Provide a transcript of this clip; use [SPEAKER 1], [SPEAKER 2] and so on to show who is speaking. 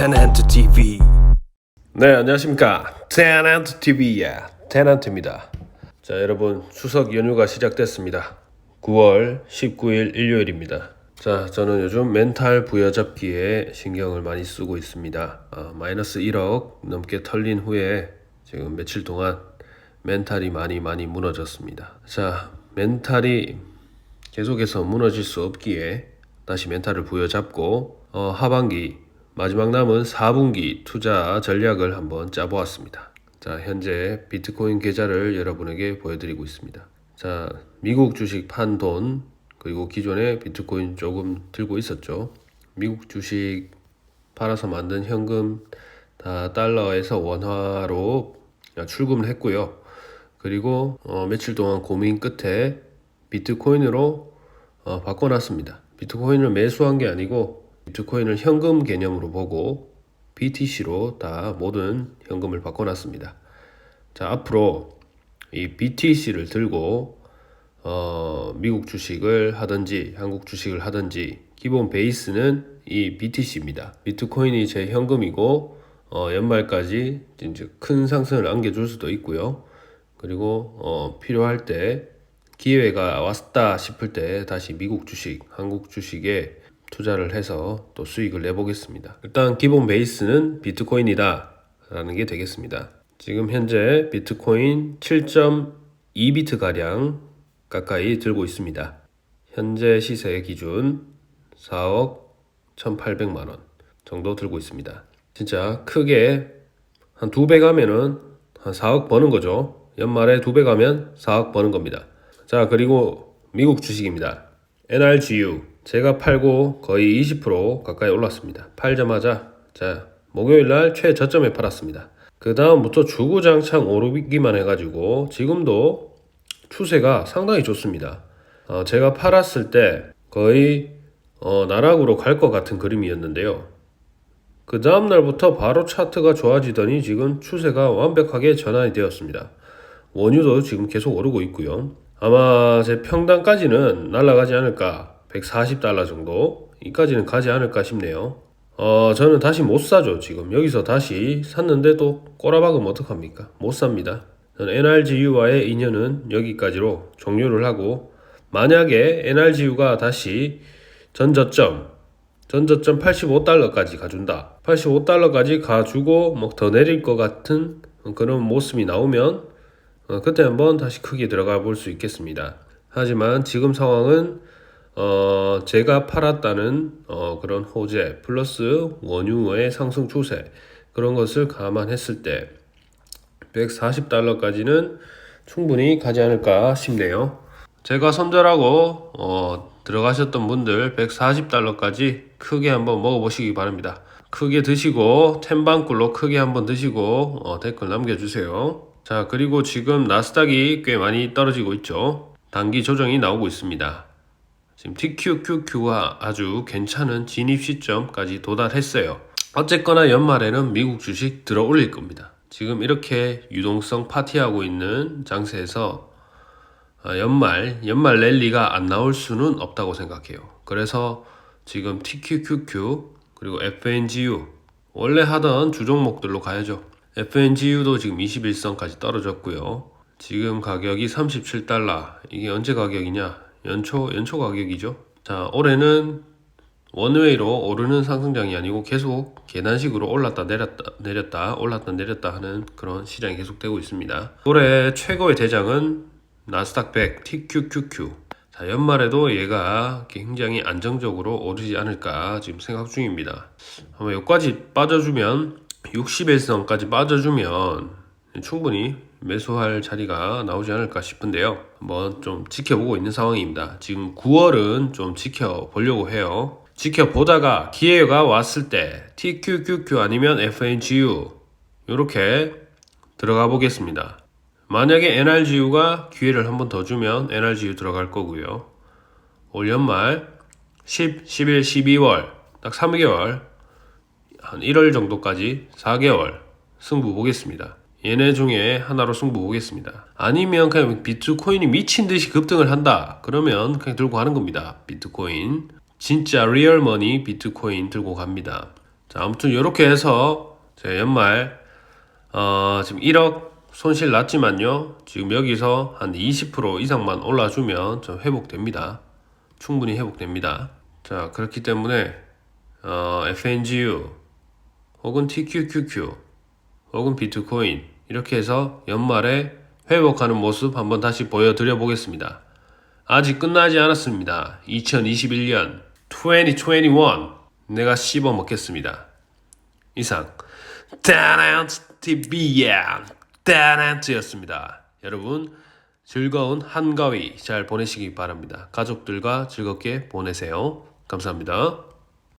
[SPEAKER 1] 테넌트 TV
[SPEAKER 2] 네, 안녕하십니까. 테넌트 TV의 테넌트입니다. 자, 여러분, 추석 연휴가 시작됐습니다. 9월 19일 일요일입니다. 자, 저는 요즘 멘탈 부여잡기에 신경을 많이 쓰고 있습니다. 아, 마이너스 1억 넘게 털린 후에 지금 며칠 동안 멘탈이 많이 많이 무너졌습니다. 자, 멘탈이 계속해서 무너질 수 없기에 다시 멘탈을 부여잡고 어, 하반기 마지막 남은 4분기 투자 전략을 한번 짜보았습니다. 자, 현재 비트코인 계좌를 여러분에게 보여드리고 있습니다. 자, 미국 주식 판 돈 그리고 기존에 비트코인 조금 들고 있었죠. 미국 주식 팔아서 만든 현금 다 달러에서 원화로 출금을 했고요. 그리고 어, 며칠 동안 고민 끝에 비트코인으로 어, 바꿔놨습니다. 비트코인을 매수한 게 아니고 비트코인을 현금 개념으로 보고 BTC로 다 모든 현금을 바꿔놨습니다. 자 앞으로 이 BTC를 들고 어, 미국 주식을 하든지 한국 주식을 하든지 기본 베이스는 이 BTC입니다. 비트코인이 제 현금이고 어, 연말까지 이제 큰 상승을 안겨줄 수도 있고요. 그리고 어, 필요할 때 기회가 왔다 싶을 때 다시 미국 주식, 한국 주식에 투자를 해서 또 수익을 내보겠습니다. 일단 기본 베이스는 비트코인이다 라는 게 되겠습니다. 지금 현재 비트코인 7.2비트 가량 가까이 들고 있습니다. 현재 시세 기준 4억 1,800만 원 정도 들고 있습니다. 진짜 크게 한 두 배 가면은 한 4억 버는 거죠. 연말에 두 배 가면 4억 버는 겁니다. 자, 그리고 미국 주식입니다. NRGU 제가 팔고 거의 20% 가까이 올랐습니다. 팔자마자 자 목요일 날 최저점에 팔았습니다. 그 다음부터 주구장창 오르기만 해가지고 지금도 추세가 상당히 좋습니다. 어, 제가 팔았을 때 거의 어, 나락으로 갈 것 같은 그림이었는데요. 그 다음 날부터 바로 차트가 좋아지더니 지금 추세가 완벽하게 전환이 되었습니다. 원유도 지금 계속 오르고 있고요. 아마 제 평단까지는 날아가지 않을까 140달러 정도 이까지는 가지 않을까 싶네요. 어 저는 다시 못 사죠 지금 여기서 다시 샀는데 또 꼬라박으면 어떡합니까 못 삽니다. 저는 NRGU와의 인연은 여기까지로 종료를 하고 만약에 NRGU가 다시 전저점 전저점 85달러까지 가준다. 85달러까지 가주고 뭐 더 내릴 것 같은 그런 모습이 나오면 어, 그때 한번 다시 크게 들어가 볼 수 있겠습니다. 하지만 지금 상황은 어, 제가 팔았다는 어, 그런 호재 플러스 원유의 상승 추세 그런 것을 감안했을 때 140달러까지는 충분히 가지 않을까 싶네요. 제가 손절하고 어, 들어가셨던 분들 140달러까지 크게 한번 먹어보시기 바랍니다. 크게 드시고 텐방꿀로 크게 한번 드시고 어, 댓글 남겨주세요. 자 그리고 지금 나스닥이 꽤 많이 떨어지고 있죠. 단기 조정이 나오고 있습니다. 지금 TQQQ가 아주 괜찮은 진입 시점까지 도달했어요. 어쨌거나 연말에는 미국 주식 들어 올릴 겁니다. 지금 이렇게 유동성 파티하고 있는 장세에서 아, 연말, 연말 랠리가 안 나올 수는 없다고 생각해요. 그래서 지금 TQQQ 그리고 FNGU 원래 하던 주 종목들로 가야죠. FNGU도 지금 21선까지 떨어졌고요. 지금 가격이 37달러. 이게 언제 가격이냐? 연초 연초 가격이죠. 자, 올해는 원웨이로 오르는 상승장이 아니고 계속 계단식으로 올랐다 내렸다 내렸다 올랐다 내렸다 하는 그런 시장이 계속되고 있습니다. 올해 최고의 대장은 나스닥 100 TQQQ. 자, 연말에도 얘가 굉장히 안정적으로 오르지 않을까 지금 생각 중입니다. 아마 여기까지 빠져주면 61선까지 빠져주면 충분히 매수할 자리가 나오지 않을까 싶은데요. 한번 좀 지켜보고 있는 상황입니다. 지금 9월은 좀 지켜보려고 해요. 지켜보다가 기회가 왔을 때 TQQQ 아니면 FNGU 이렇게 들어가 보겠습니다. 만약에 NRGU가 기회를 한 번 더 주면 NRGU 들어갈 거고요. 올 연말 10, 11, 12월 딱 3개월 한 1월 정도까지 4개월 승부 보겠습니다. 얘네 중에 하나로 승부 보겠습니다. 아니면 그냥 비트코인이 미친 듯이 급등을 한다. 그러면 그냥 들고 가는 겁니다. 비트코인. 진짜 리얼머니 비트코인 들고 갑니다. 자, 아무튼 이렇게 해서 제 연말 어, 지금 1억 손실 났지만요. 지금 여기서 한 20% 이상만 올라주면 좀 회복됩니다. 충분히 회복됩니다. 자, 그렇기 때문에 어, FNGU 혹은 TQQQ 혹은 비트코인 이렇게 해서 연말에 회복하는 모습 한번 다시 보여드려 보겠습니다. 아직 끝나지 않았습니다. 2021년 2021 내가 씹어 먹겠습니다. 이상 타렌트 TV야 타렌트였습니다. 여러분 즐거운 한가위 잘 보내시기 바랍니다. 가족들과 즐겁게 보내세요. 감사합니다.